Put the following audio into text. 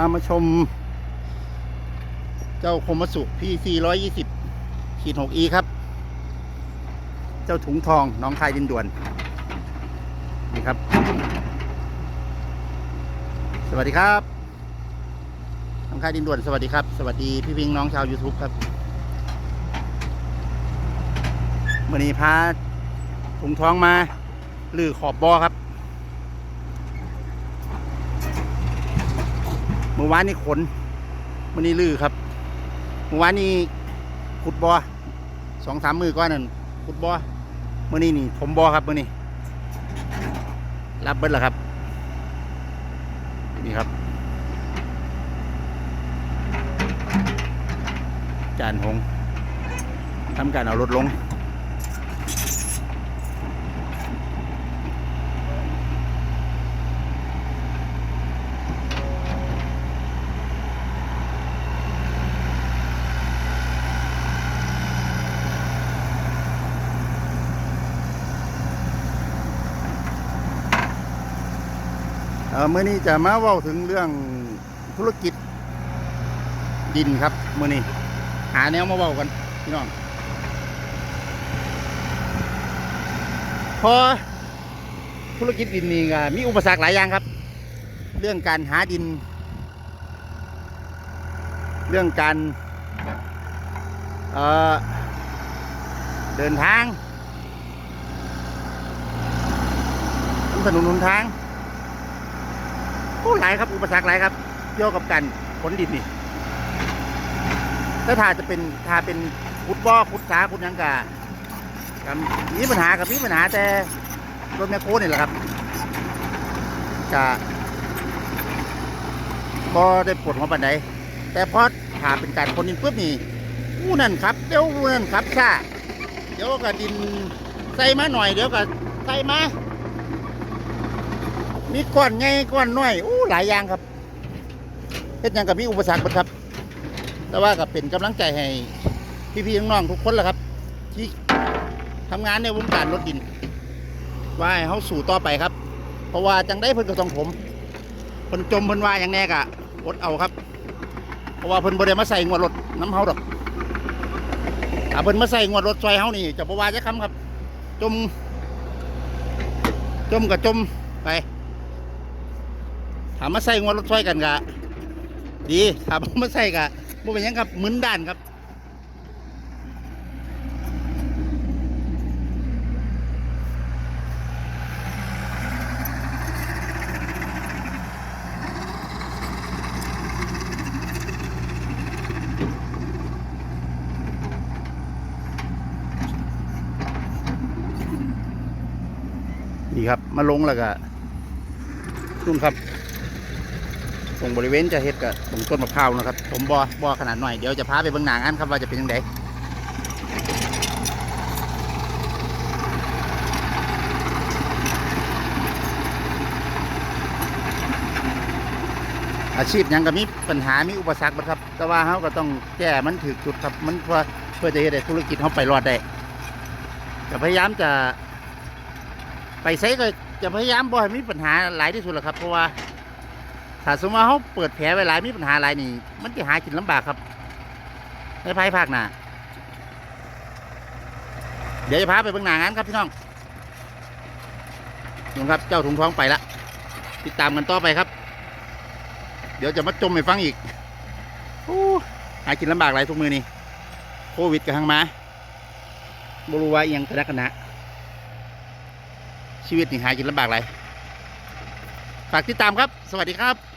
ามาชม เจ้าคมสุพี่ 420ขีด 6e ครับ เจ้าถุงทองน้องคายดินด่วน นี่ครับ สวัสดีครับ น้องคายดินด่วน สวัสดีครับ สวัสดีพี่พิงน้องชาว YouTube ครับเมื่อนี้พาถุงทองมาลือขอบบอครับ มื่อวานนี้ขนมื่อนี้ลือครับเมื่อวานนี้ขุดบอสองสามมือก้อนนั่นขุดบอเมื่อนี้นี่ถมบอครับมื่อนี้ รับเบิ้ลแล้วครับ นี่ครับ จานหงทำการเอารถลง เมื่อนี้จะมาเว้าถึงเรื่องธุรกิจดินครับเมื่อนี้ หาแนวมาเว้ากันพี่น้อง พอธุรกิจดินนี่ก็มีอุปสรรคหลายอย่างครับ เรื่องการหาดิน เรื่องการเเดินทางถนนหนทาง หลายครับอุปสรรคหลายครับเกี่ยวกับการขนดินนี่ถ้าถ้าจะเป็นถ้าเป็นขุดบ่อขุดสาขุดยังกะกับมีปัญหากับมีปัญหาแต่รถแมคโครนี่แหละครับกะก็ได้ปลดหัวปันไดแต่พอถาเป็นการขนดินปุ๊บนี่อู้นั่นครับเดี๋ยวอู้นั่นครับซ่าเดี๋ยวก็ดินใส่มาหน่อยเดี๋ยวก็ใส่มา มีก้อนใหญ่ก้อนน้อยอู้หลายอย่างครับเฮ็ดหยังกับมีอุปสรรคบัดครับ แต่ว่าก็เป็นกำลังใจให้พี่ๆน้องๆทุกคนแหละครับ ที่ทำงานในวงการรถดิน ว่าให้เขาสู่ต่อไปครับ เพราะว่าจังได้เพิ่นก็ต้องผมเพิ่นจมเพิ่นว่าอย่างแน่กะอดเอาครับ เพราะว่าเพิ่นบ่ได้มาใส่งวดรถน้ำเฮาดอกถ้าเพิ่นมาใส่งวดรถซอยเฮานี่จะบ่ว่าจะคำครับ จม จมกับจมไป ถามมาใส่งวดรถช่วยกันกะดีถามมาใส่กะบ่เป็นยังครับมึนด้านครับดีครับ มาลงแล้วก็นุ่นครับ ตรงบริเวณจะเฮ็ดกับตรงต้นมะพร้าวนะครับ ผมบอบอขนาดหน่อย เดี๋ยวจะพาไปเบื้องหน้างานครับว่าจะเป็นยังไงอาชีพยังก็มีปัญหา มีอุปสรรคบัดครับ แต่ว่าเขาก็ต้องแก้มันถือจุดครับ มันเพื่อเพื่อจะเฮ็ดให้ธุรกิจเขาไปรอดได้จะพยายามจะ ไปไซก็จะพยายามบ่ให้มีปัญหาหลายที่สุดแหละครับ เพราะว่า ถ้าสมมติว่าเขาเปิดแผลไว้หลายมีปัญหาหลายนี่ มันจะหากินลำบากครับ ในภายภาคหน้าเดี๋ยวจะพาไปเบื้องหน้างานครับพี่น้องนุ่ครับเจ้าถุงท้องไปละติดตามกันต่อไปครับ เดี๋ยวจะมาจมให้ฟังอีกอหากินลำบากหลายทุกมือนี่โควิดกับทางมาบรูว่าอิหยังกระดักกระนะชีวิตนี่หากินลำบากหลายฝากติดตามครับ สวัสดีครับ